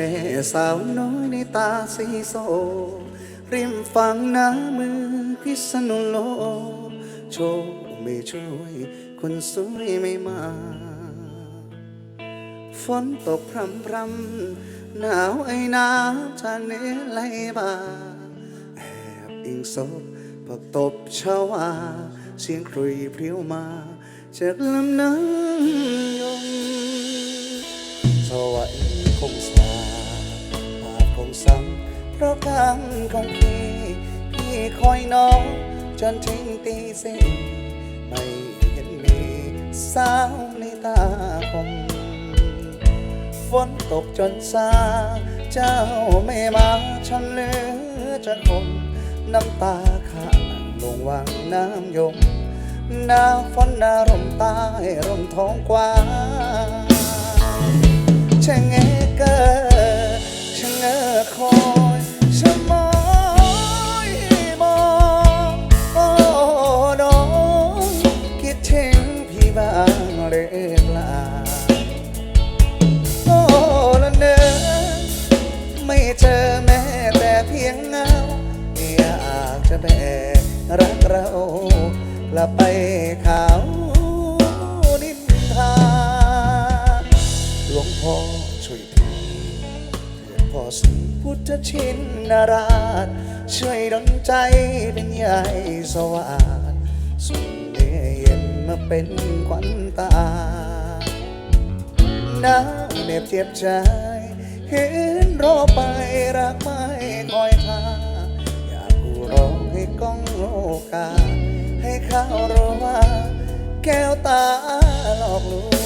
แม่สาวน้อยในตาสีโซ ริมฝั่งน้ำมือพิษณุโลกโชคไม่ช่วยคนสวยไม่มา ฝนตกพรำพรำหนาวไอ้น้ำจากเนไหลบ่าแอบอิงศพผักตบชาวา เสียงครุยเพรียวมา จากลำน้ำยมสวรร เพราะกรรมของพี่พี่คอยน้อง จนถึงตีสี่ไม่เห็นมีสาวในตาคมฝนตกจนซา เจ้าไม่มาฉันเหลือจะคมน้ำตาข้าลั่งลงวังน้ำยมหน้าฝนหน้าร่มใต้ร่มท้องกว้างเชะเงเกอ เรากลับไปขาวนินทาหลวงพ่อช่วยทีเถิดพ่อสีพุทธชินนาราช ช่วยดลใจเป็นใหญ่สวัสดส่งเดเย็นมาเป็นขวัญตาหนาเหน็บเจ็บใจเห็นรอไปรักม่ค กาส ให้เขารู้ว่า แก้วตาหลอกลวง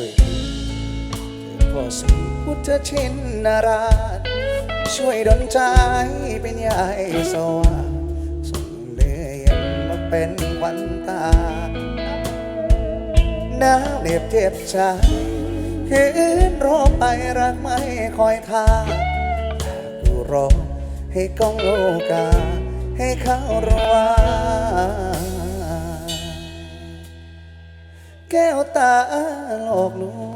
ช่วยทีพ่อสีพุทธชินนาราช ช่วยดลใจเป็นใหญ่สว่างส่งเดยนมาเป็นวันตาหนาวเหน็บเจ็บใจคืนรอไปรักไม่คอยทากูรอให้กองโลกา ให้เขารู้ว่า แก้วตาหลอกลวง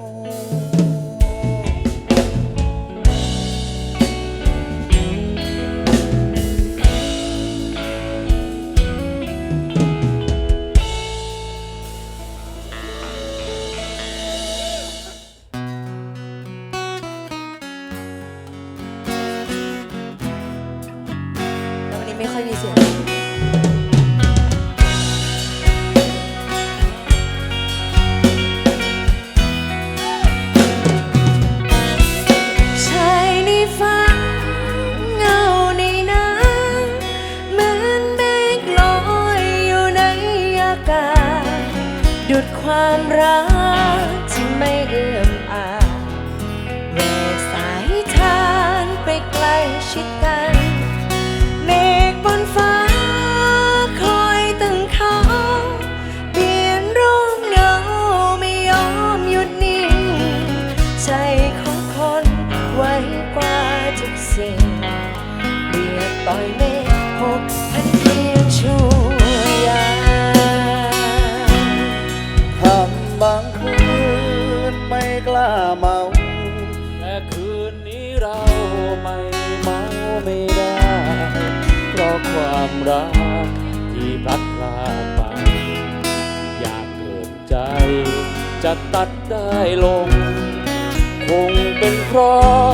ชิดกัน จะตัดได้ลง คงเป็นเพราะ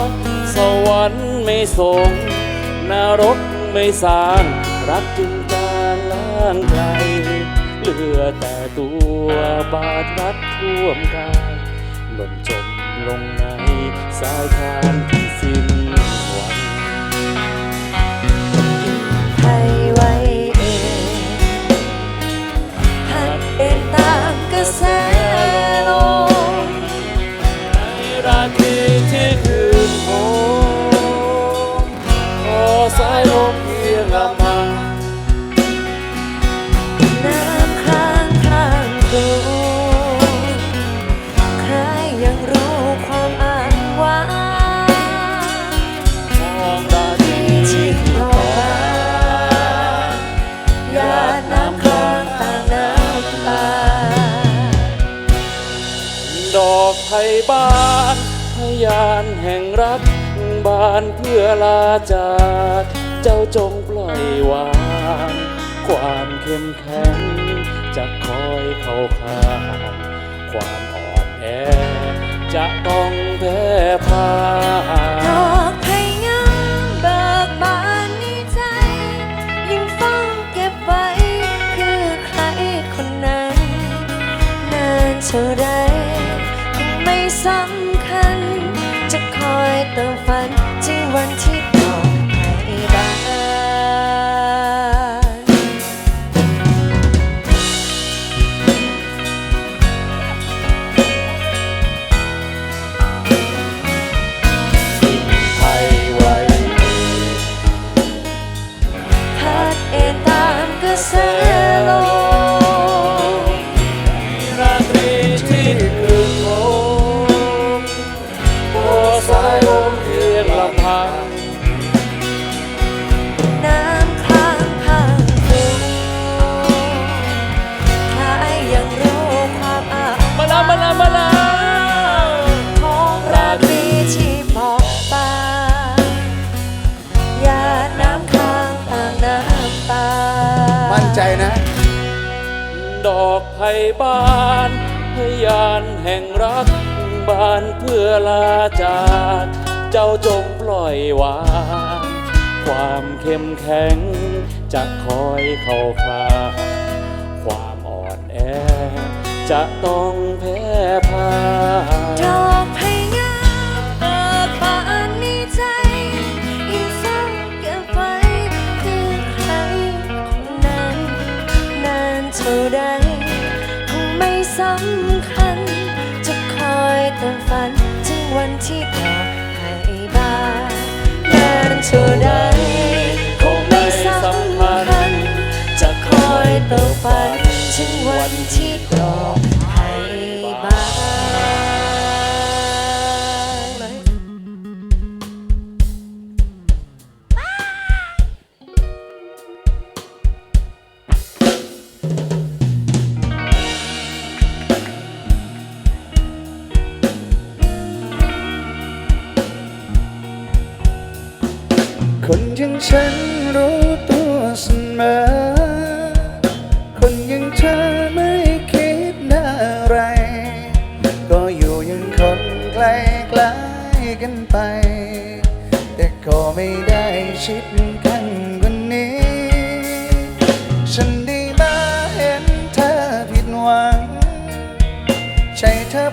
สวรรค์ไม่ส่งนรกไม่สร้างรักจึงจางล้างไกลเหลือแต่ตัวบาดรัดท่วมกายแบล่นจมลงในสายทานที่สิ้นหวังให้ไว้เองพัดเป็นตามกระแส รักบานเพื่อลาจาก เจ้าจงปล่อยวาง ความเข้มแข็งจะคอยเข้าข้างความอ่อนแอจะต้องแพ้พ่าย ความเข้มแข็ง จะคอยเข้าข้างความอ่อนแอ จะต้องแพ้พ่ายดอกไผ่งามเบิกบานใจยิ่งเฝ้าเก็บไว้คือใครคนนั้นานเท่าใดคงไม่สำคัญ จะคอยติมฝัน ถึงวันที่ดอกไผ่บานนานเท่า ง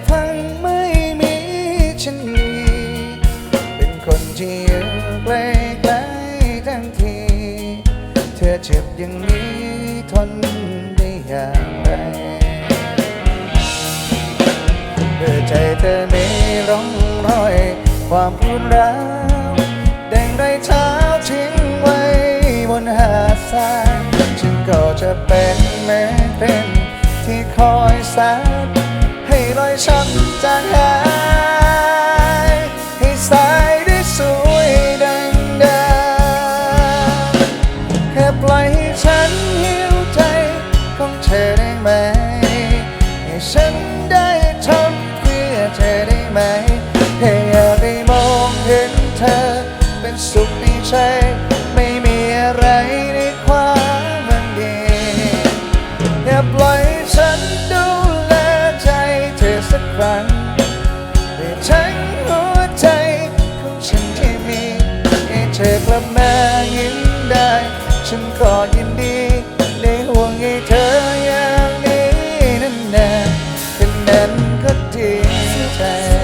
พังไม่มีฉันมีเป็นคนที่อยู่ใกล้ใกล้ๆทั้งที เธอเจ็บอย่างนี้ทนได้อย่างไรเมื่อใจเธอมีร่องรอย ความพูดร้าวแดงไรเท้าทิ้งไว้บนหาดทรายฉันก็จะเป็นแม้เป็นที่คอยซัด ให้รอยช้ำจางหายให้สายได้สวยดังเดิมแค่ปล่อยให้ฉันหิวใจของเธอได้ไหม ให้ฉันได้ทำเพื่อเธอได้ไหมแค่อยากได้มองเห็นเธอเป็นสุขในใจ change.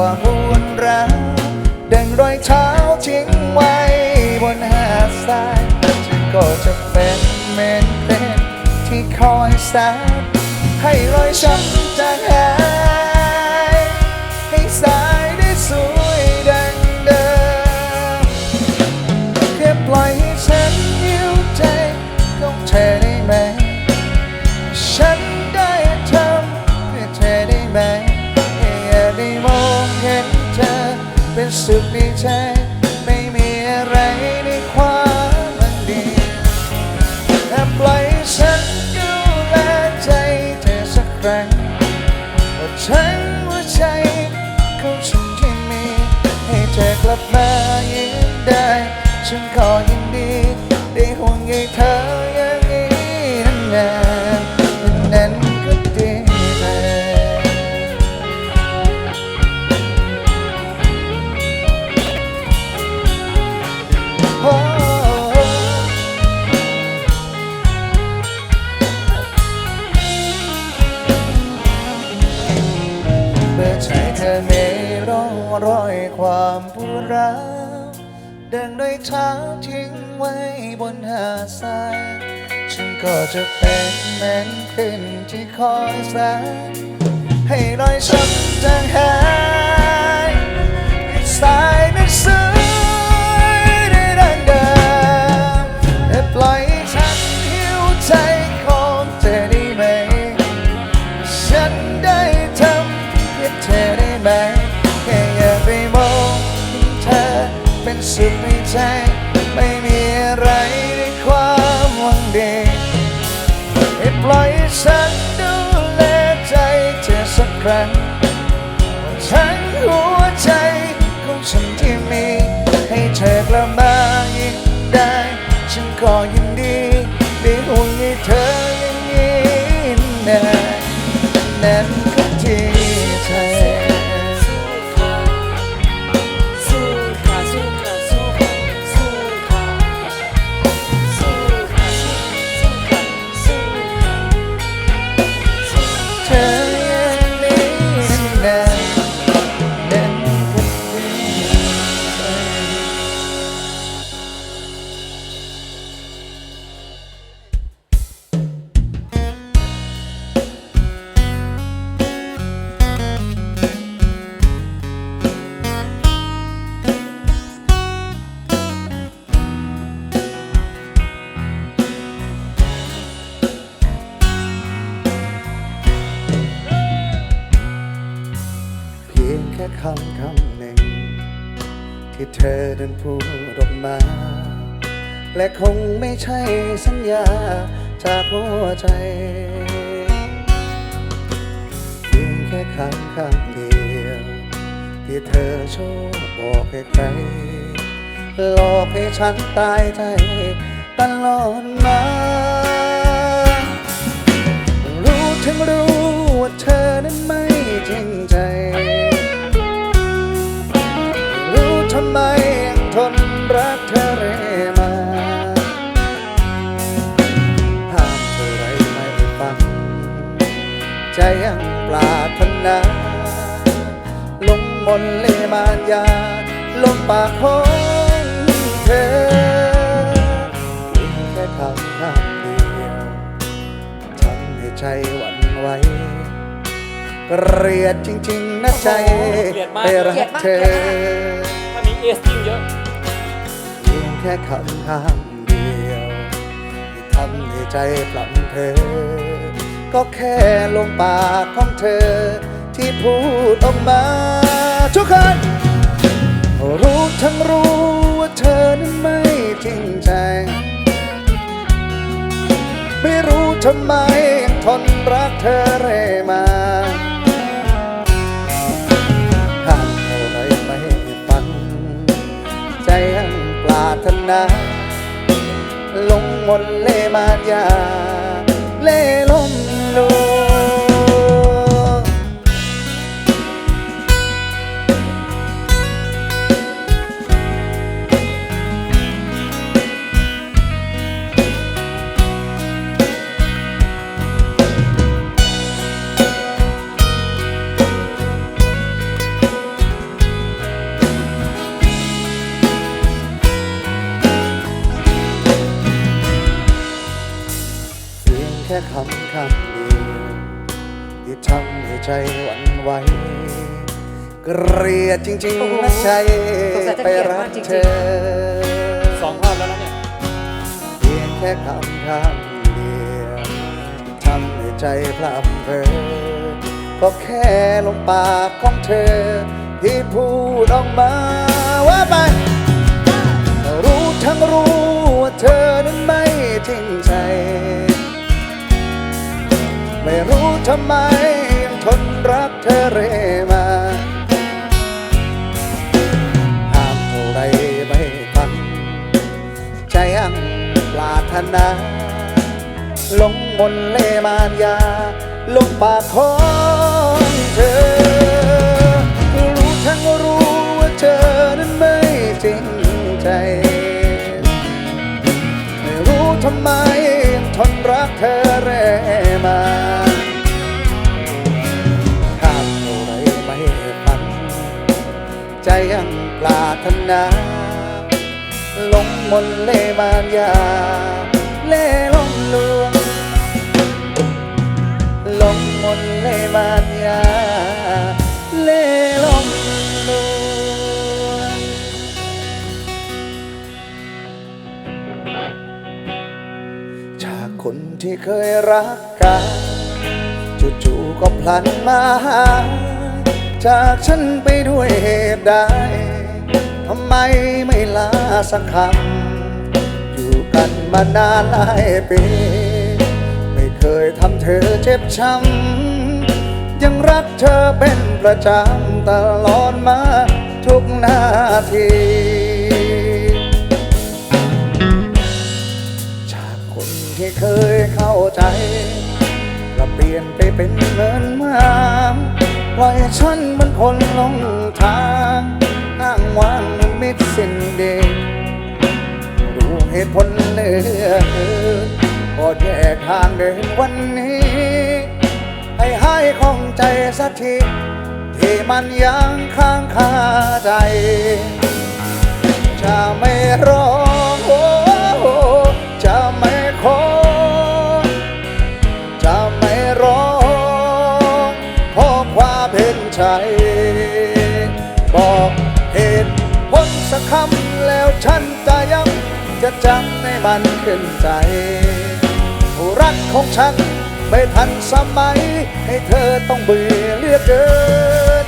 ความวุ่นร้าดังรอยเท้าทิ้งไว้บนหาดทรายฉันก็จะเป็นเมนเพลงที่คอยสาดให้รอยช้ำจางหาย ให้สายได้สู่ ใจไม่มีอะไรในความมันดีแค่ปล่อยฉันดูแลใจเธอสักครั้งว่าทั้งหัวใจของฉันที่มี ให้เธอกลับมายิ้มได้ ฉันขอยินดีได้ห่วงใยเธอ วร้าวเดินด้วยเท้าทิ้งไว้บนหาดทรายฉันก็จะเป็นเหมือนขึ้นที่คอยสาให้รอยช้ำจางหายอีกสายนั้น ใจไม่มีอะไรในความหวังดีให้ปล่อยฉันดูแลใจเธอสักครั้งทั้งหัวใจของฉันที่มี ให้เธอกลับมาอีกได้ ฉันก็ยิ คำคำหนึ่ง ที่เธอเดินพูดออกมา และคงไม่ใช่สัญญาจากหัวใจเพียงแค่คำคำเดียว ที่เธอชอบบอกให้ใครหลอกให้ฉันตายใจตลอดมา ทำไมยังทนรักเธอเรื่อยมาห้ามเธอไรไม่ฟัง ใจยังปรารถนาลงมนต์เลมานยาลมปากของเธอเพียงแค่คำคำเดียวทำให้ใจหวั่นไหวเกลียดจริง ๆนะใจเกลียดมากไปรักเธอถ้ามี เอสยิ่งเยอะ เพียงแค่คำคำเดียวที่ทำให้ใจปลันเธอก็แค่ลมปากของเธอ ที่พูดออกมาทุกคนรู้ทั้งรู้ว่าเธอนั้นไม่จริงใจ ไม่รู้ทำไมยังทนรักเธอเรื่อยมาาธนา ลงมนเลมานยา เล่ลมลวง ค่คำคำเดียวที่ทำให้ใจหวั่นไหวเกลียดจริงโอ้โหๆนะใจสงสัยจะไปเกลียดรัมากกจริงๆเธอสองรอบแล้วนะเนี่ยเพียงแค่คำคำเดียวที่ทำให้ใจพลับเพลอก็แค่ลมปากของเธอ ที่พูดออกมาว่าไป รู้ทั้งรู้ว่าเธอนั้นไม่จริงใจ ไม่รู้ทำไมยังทนรักเธอเร่มาห้ามเท่าไรไม่ฟังใจยังปรารถนาลงมนเลมานยาลงปากของเธอ รู้ทั้งรู้ว่าเธอนั้นไม่จริงใจไม่รู้ทำไมทนรักเธอเรื่อยมา ใจยังปรารถนาลงมนเลมานยา เล่ลมลวง ลงมนเลมานยา เล่ลมลวง จากคนที่เคยรักกันจู่ๆก็พลันมาหา จากฉันไปด้วยเหตุใดทำไมไม่ลาสักคำอยู่กันมานานหลายปี ไม่เคยทำเธอเจ็บช้ำยังรักเธอเป็นประจำตลอดมาทุกนาทีจากคนที่เคยเข้าใจกลับเปลี่ยนไปเป็นเหมือนมา ปล่อยฉันมันคนลงทางอ้างวางมิดสิ้นเดชรู้เหตุผลเลือกินก็แยกทางเดินวันนี้ให้หายของใจสักทีที่มันยังค้างคาใจ จะไม่รอ ใจบอกเหตุผลสักคำแล้วฉันจะย้ำจะจำให้มันขึ้นใจรักของฉันไม่ทันสมัย ให้เธอต้องเบื่อเลือกเกิน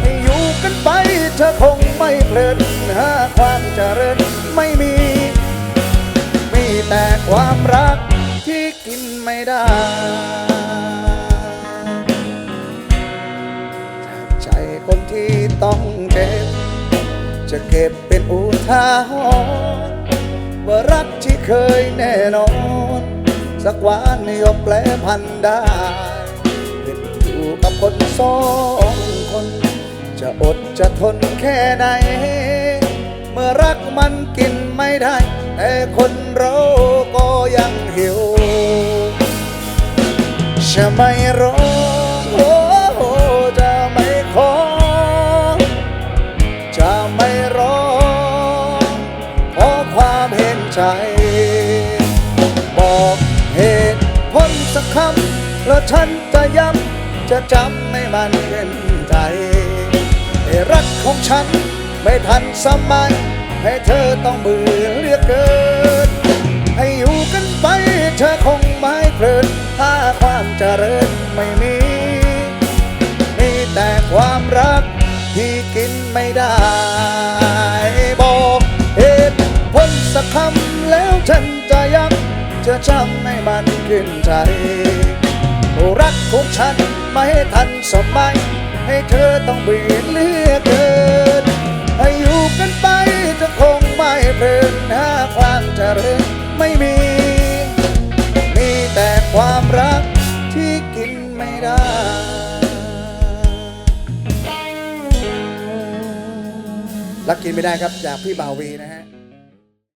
ให้อยู่กันไปเธอคงไม่เพลินหาความเจริญไม่มี มีแต่ความรักที่กินไม่ได้ เก็บเป็นอุทาหรณ์ว่ารักที่เคยแน่นอน สักวันย่อมแปลพันได้ขึ้นอยู่กับคนสองคน จะอดจะทนแค่ไหน เมื่อรักมันกินไม่ได้ แต่คนเราก็ยังหิว จะไม่รอ ฉันจะย้ำจะจำให้มันเป็นใจให้รักของฉันไม่ทันสมัย ให้เธอต้องเบื่อเลือกเกิน ให้อยู่กันไปเธอคงไม่เพลิน ถ้าความเจริญไม่มี มีแต่ความรักที่กินไม่ได้บอกเหตุผลสักคำแล้วฉันจะย้ำจะจำให้มันขึ้นใจ รักของฉันไม่ทันสมัย ให้เธอต้องเบียดเลือกเกินให้อยู่กันไปจะคงไม่เพลินหาความเจริญไม่มี มีแต่ความรักที่กินไม่ได้รักกินไม่ได้ครับจากพี่บ่าวีนะฮะ